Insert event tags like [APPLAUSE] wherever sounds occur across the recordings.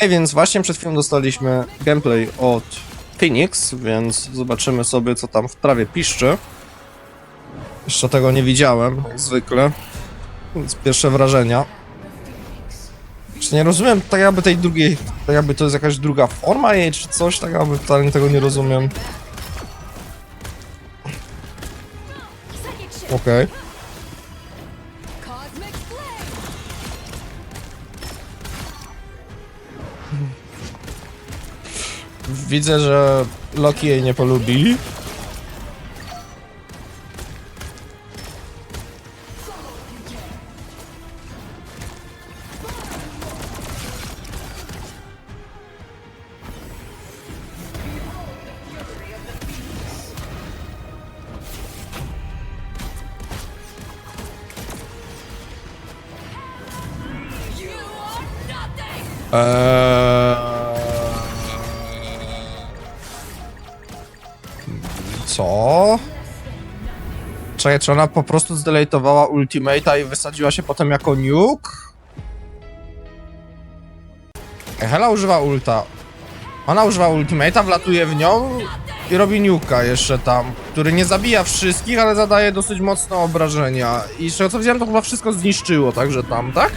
Ej, więc właśnie przed chwilą dostaliśmy gameplay od Phoenix, więc zobaczymy sobie, co tam w trawie piszczy. Jeszcze tego nie widziałem, jak zwykle. Więc pierwsze wrażenia. Czy nie rozumiem tak jakby tej drugiej, tak jakby to jest jakaś druga forma jej, czy coś, tak jakby wcale tego nie rozumiem. Okej. Cosmic Widzę, że Loki jej nie polubi. Eee... Co? Czekaj, czy ona po prostu zdelejtowała ultimate'a i wysadziła się potem jako nuke? Hela używa ulta. Ona używa ultimate'a, wlatuje w nią i robi nuka jeszcze tam, który nie zabija wszystkich, ale zadaje dosyć mocne obrażenia. I z co widziałem, to chyba wszystko zniszczyło, także tam, tak?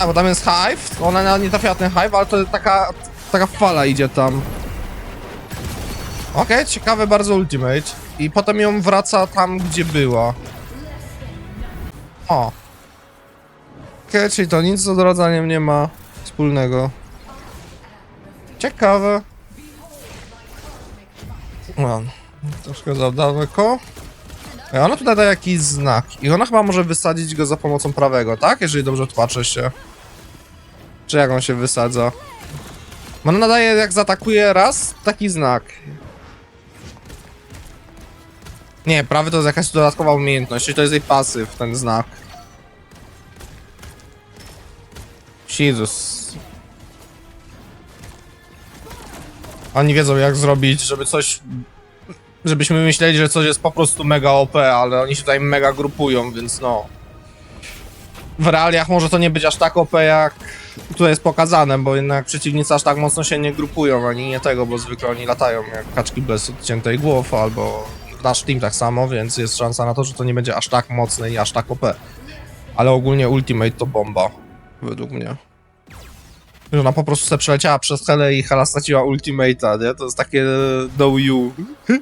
A, bo tam jest hive, ona na- nie trafia na ten hive, ale to taka, taka fala idzie tam. Okej, ciekawe bardzo ultimate. I potem ją wraca tam, gdzie była. O. Okej, czyli to nic z odradzaniem nie ma wspólnego. Ciekawe. No, troszkę za daleko. Ej, Ona tutaj daje jakiś znak i ona chyba może wysadzić go za pomocą prawego, tak? Jeżeli dobrze patrzę się. Czy jak on się wysadza? Ona nadaje, jak zaatakuje raz, taki znak. Nie, prawy to jest jakaś dodatkowa umiejętność, czyli to jest jej pasyw, ten znak. Jezus. Oni wiedzą jak zrobić, żeby coś żebyśmy myśleli, że coś jest po prostu mega OP, ale oni się tutaj mega grupują, więc no. W realiach może to nie być aż tak OP, jak tutaj jest pokazane, bo jednak przeciwnicy aż tak mocno się nie grupują, ani nie tego, bo zwykle oni latają jak kaczki bez odciętej głow, albo nasz team tak samo, więc jest szansa na to, że to nie będzie aż tak mocne i aż tak OP. Ale ogólnie Ultimate to bomba, według mnie. Że ona po prostu se przeleciała przez Helę i Hela straciła Ultimate'a, nie? To jest takie no you. [LAUGHS]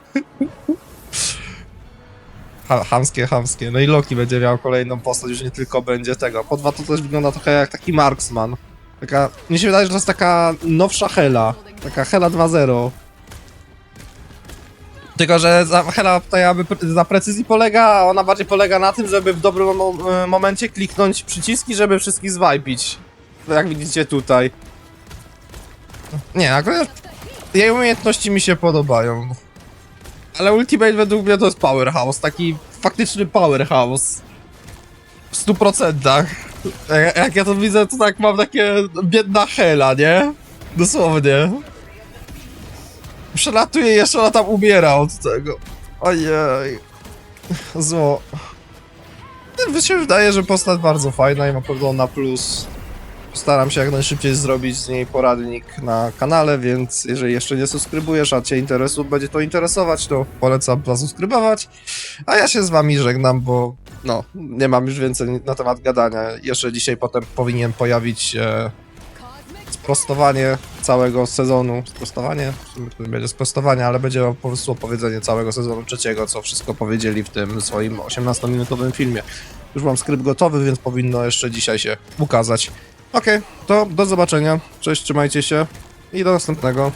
Ha, hamskie, hamskie. No i Loki będzie miał kolejną postać, już nie tylko będzie tego. Po dwa to też wygląda trochę jak taki Marksman. Taka, mi się wydaje, że to jest taka nowsza Hela. Taka Hela 2.0. Tylko, że Hela tutaj za precyzji polega, a ona bardziej polega na tym, żeby w dobrym e, momencie kliknąć przyciski, żeby wszystkich zwajpić. Jak widzicie tutaj. Nie, akurat jej umiejętności mi się podobają. Ale Ultimate według mnie to jest powerhouse, taki faktyczny powerhouse. W stu procentach. Jak, jak ja to widzę, to tak mam takie biedna hela, nie? Dosłownie. Przelatuje jeszcze ona tam umiera od tego. Ojej. Zło. Mi się wydaje, że postać bardzo fajna i ma pewno na plus. Staram się jak najszybciej zrobić z niej poradnik na kanale, więc jeżeli jeszcze nie subskrybujesz, a Cię interesu będzie to interesować, to polecam zasubskrybować. A ja się z Wami żegnam, bo no, nie mam już więcej na temat gadania. Jeszcze dzisiaj potem powinien pojawić się sprostowanie całego sezonu. Sprostowanie? To nie będzie sprostowanie, ale będzie po prostu opowiedzenie całego sezonu trzeciego, co wszystko powiedzieli w tym swoim 18-minutowym filmie. Już mam skrypt gotowy, więc powinno jeszcze dzisiaj się ukazać. Okej, to do zobaczenia. Cześć, trzymajcie się i do następnego.